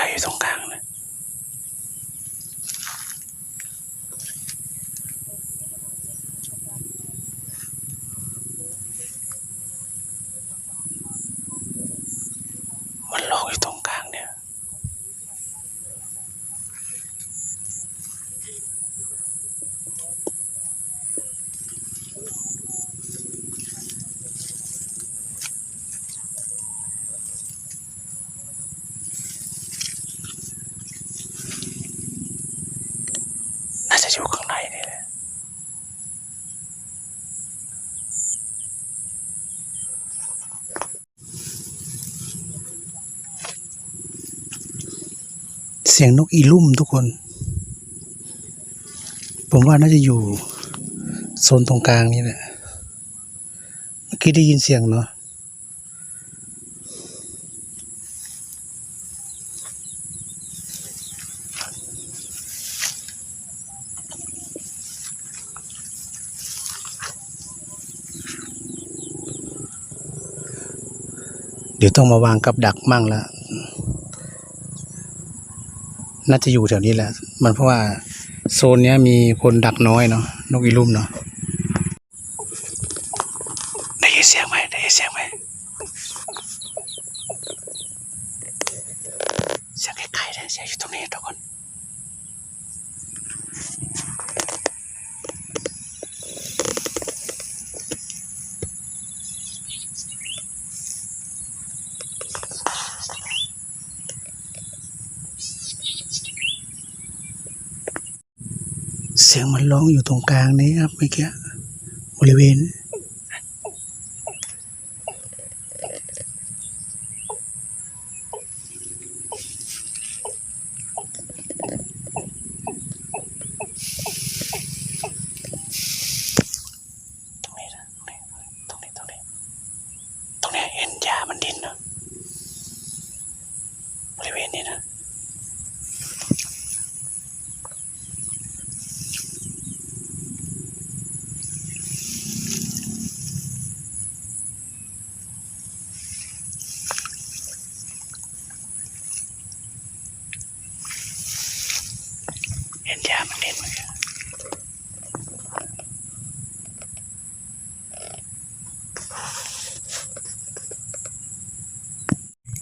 ใหญ่อยู่ตรงกลางนะมันลองอยู่ตรงกลางเนี่ย น่า จะอยู่ข้างในนี่แหละเสียงนกอีลุ่มทุกคน ผมว่าน่าจะอยู่โซนตรงกลางนี่แหละ เมื่อกี้ได้ยินเสียงเนาะ เดี๋ยวต้องมาวางกับดักมั่งแล้วน่าจะอยู่แถวนี้แหละ มันเพราะว่าโซนเนี้ยมีคนดักน้อยเนาะนกอีลุ่มเนาะได้ยินเสียงไหมได้ยินเสียงไหมเสียงไกลๆเลยเสียงอยู่ตรงนี้ตรงน เสียงมันร้องอยู่ตรงกลางนี้ครับเมื่อกี้บริเวณ ตรงนี้นะตรงนี้ตรงนี้ตรงนี้ตรงนี้เห็นหญ้ามันดินเนาะบริเวณนี้นะ เห็นยามันเด่นมัน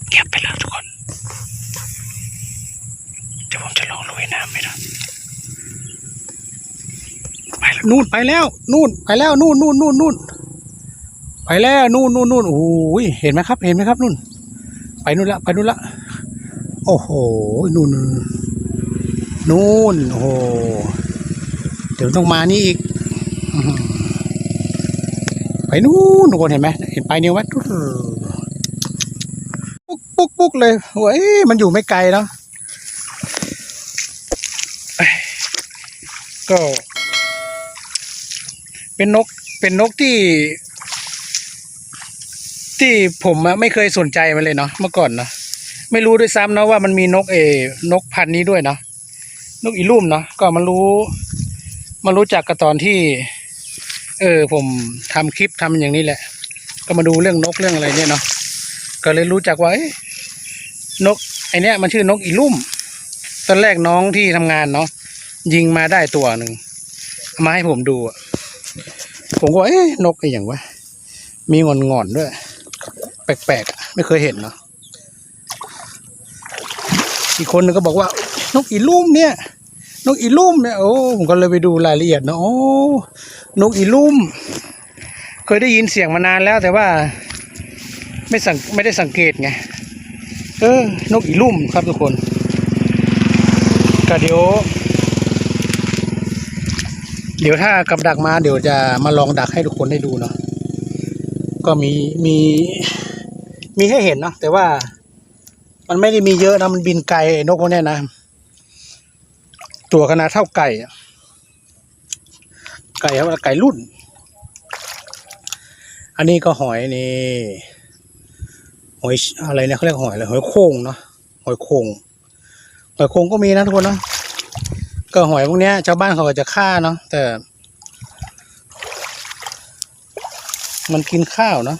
เงียบไปแล้วทุกคนเดี๋ยวผมจะลองลุยน้ำไปนะไปแล้วนู่นไปแล้ว นู่นไปแล้วนู่นนู่นนู่นนู่นไปแล้วนู่นนู่นนู่นโอ้ยเห็นไหมครับ เห็นไหมครับนู่น ไปนู่นละไปนู่นละโอ้โหนู่น นู่นโอ้โหเดี๋ยวต้องมานี่อีกไปนู่นทุกคนเห็นไหมเห็นไปนิ้วไหมปุ๊กปุ๊กปุ๊กเลยเว้ยมันอยู่ไม่ไกลเนาะเอ้ยก็ เป็นนกเป็นนกที่ ที่ผมไม่เคยสนใจมันเลยเนาะเมื่อก่อนเนาะไม่รู้ด้วยซ้ำนะว่ามันมีนกเอนกพันนี้ด้วยเนาะ นกอีลุ่มเนาะก็มารู้มารู้จักกันตอนที่ เออผมทำคลิปทำอย่างนี้แหละ ก็มาดูเรื่องนกเรื่องอะไรเนี่ยเนาะก็เลยรู้จักว่านกไอเนี้ยมันชื่อนกอีลุ่มตอนแรกน้องที่ทำงานเนาะยิงมาได้ตัวหนึ่งมาให้ผมดูผมก็ว่าเอ๊ะนกไออย่างวะมีงอนงอนด้วย แปลกๆไม่เคยเห็นเนาะอีกคนนึงก็บอกว่า นกอีลุ่มเนี่ยนกอีลุ่มเนี่ยโอ้ผมก็เลยไปดูรายละเอียดเนะโอ้นกอีลุ่ม เคยได้ยินเสียงมานานแล้วแต่ว่า ไม่สังไม่ได้สังเกตไงเออนกอีลุ่มครับทุกคนก็เดี๋ยวเดี๋ยวถ้ากับดักมาเดี๋ยวจะมาลองดักให้ทุกคนได้ดูเนาะก็มีมีมีให้เห็นเนาะแต่ว่ามันไม่ได้มีเยอะนะมันบินไกลนกพวกนี้นะ ตัวขนาดเท่าไก่อะไก่เขาเรียกไก่รุ่น อันนี้ก็หอยนี่หอยอะไรเนี่ยเขาเรียกหอยอะไรหอยโข่งเนาะหอยโข่งหอยโข่งก็มีนะทุกคนเนาะก็หอยพวกเนี้ยชาวบ้านเขาก็จะฆ่าเนาะแต่ มันกินข้าวเนาะ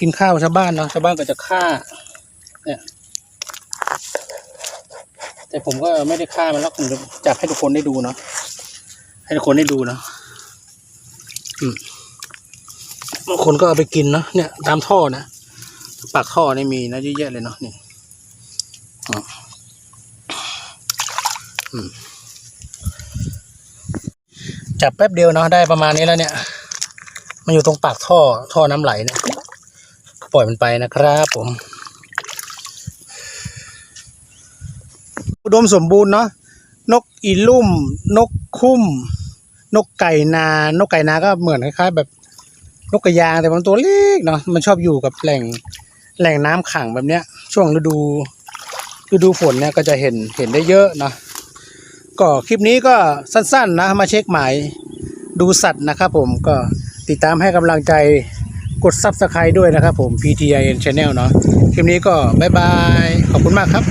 กินข้าวชาวบ้านเนาะชาวบ้านก็จะฆ่า เนี่ย แต่ผมก็ไม่ได้ฆ่ามันแล้วผมจะจับให้ทุกคนได้ดูเนาะให้ทุกคนได้ดูเนาะบางคนก็เอาไปกินเนาะเนี่ย ตามท่อนะปากท่อนี่มีนะเยอะแยะเลยเนาะนี่จับแป๊บเดียวเนาะได้ประมาณนี้แล้วเนี่ยมันอยู่ตรงปากท่อท่อน้ำไหลเนี่ยปล่อยมันไปนะครับผม อุดมสมบูรณ์เนาะนกอีลุ่ม นกคุ้ม นกไก่นา นกไก่นาก็เหมือนคล้ายๆแบบนกกระยางแต่มันตัวเล็กเนาะมันชอบอยู่กับแหล่งแหล่งน้ำขังแบบเนี้ย ช่วงฤดูฤดูฝนเนี่ยก็จะเห็นเห็นได้เยอะเนาะก็คลิปนี้ก็สั้นๆนะมาเช็คหมายดูสัตว์นะครับผมก็ติดตามให้กำลังใจกด Subscribe ด้วยนะครับผม PTIN Channel เนาะคลิปนี้ก็บ๊ายบาย ขอบคุณมากครับ